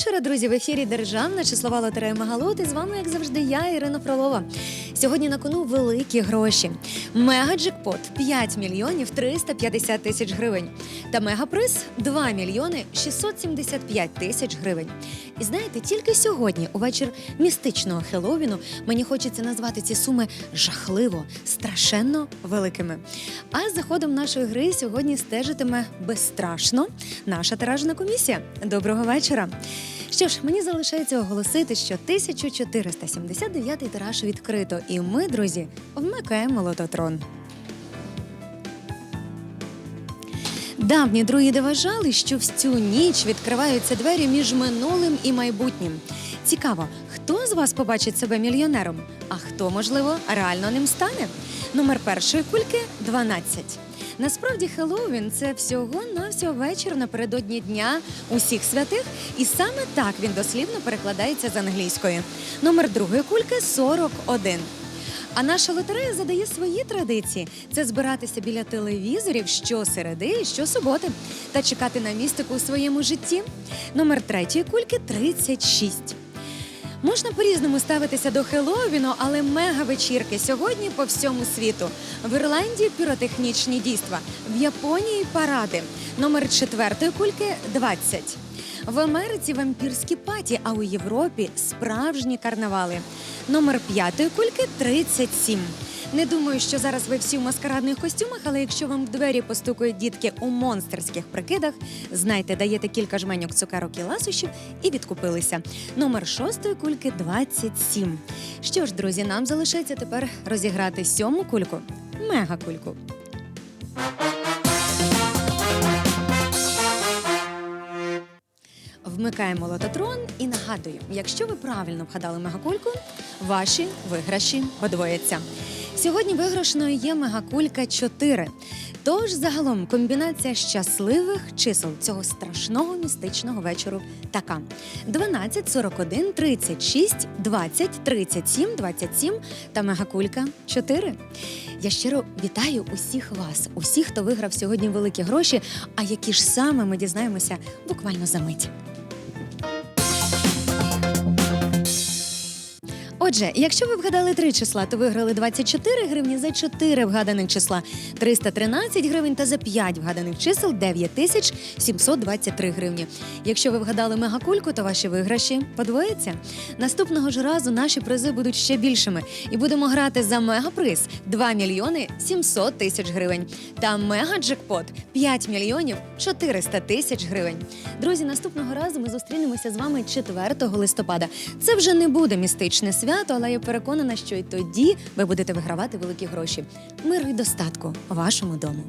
вечора, друзі. В ефірі Державна числова лотерея Магалот. І з вами, як завжди, я, Ірина Фролова. Сьогодні на кону великі гроші. Мегаджекпот 5 мільйонів 350 тисяч гривень. Та мегаприз 2 мільйони 675 тисяч гривень. І знаєте, тільки сьогодні, у вечір містичного Хеллоуіну, мені хочеться назвати ці суми жахливо, страшенно великими. А за ходом нашої гри сьогодні стежитиме безстрашно наша тиражна комісія. Доброго вечора. Що ж, мені залишається оголосити, що 1479-й тираж відкрито, і ми, друзі, вмикаємо лототрон. Давні друїди вважали, що в цю ніч відкриваються двері між минулим і майбутнім. Цікаво, хто з вас побачить себе мільйонером, а хто, можливо, реально ним стане? Номер першої кульки 12. Насправді Хеллоуін – це всього навсього вечір напередодні дня усіх святих, і саме так він дослівно перекладається з англійської. Номер другої кульки 41. А наша лотерея задає свої традиції: це збиратися біля телевізорів щосереди і щосуботи та чекати на містику у своєму житті. Номер третьої кульки 36. Можна по-різному ставитися до Хеллоуіну, але мега-вечірки сьогодні по всьому світу. В Ірландії піротехнічні дійства, в Японії паради. Номер четвертої кульки 20. В Америці вампірські паті, а у Європі справжні карнавали. Номер п'ятої кульки 37. Не думаю, що зараз ви всі в маскарадних костюмах, але якщо вам в двері постукають дітки у монстерських прикидах, знайте, даєте кілька жменьок цукерок і ласощів і відкупилися. Номер шостої кульки 27. Що ж, друзі, нам залишається тепер розіграти сьому кульку мегакульку. Вмикаємо лототрон і нагадую, якщо ви правильно вгадали мегакульку, ваші виграші подвояться. Сьогодні виграшною є мегакулька 4. Тож загалом комбінація щасливих чисел цього страшного містичного вечору така: 12, 41, 36, 20, 37, 27 та мегакулька 4. Я щиро вітаю усіх вас, усіх, хто виграв сьогодні великі гроші. А які ж саме ми дізнаємося буквально за мить. Отже, якщо ви вгадали три числа, то виграли 24 гривні за 4 вгаданих числа, 313 гривень та за 5 вгаданих чисел 9 тисяч 723 гривні. Якщо ви вгадали мегакульку, то ваші виграші подвояться. Наступного ж разу наші призи будуть ще більшими, і будемо грати за мегаприз 2 мільйони 700 тисяч гривень та мегаджекпот 5 мільйонів 400 тисяч гривень. Друзі, наступного разу ми зустрінемося з вами 4 листопада. Це вже не буде містичне свято, але я переконана, що і тоді ви будете вигравати великі гроші. Миру і достатку вашому дому.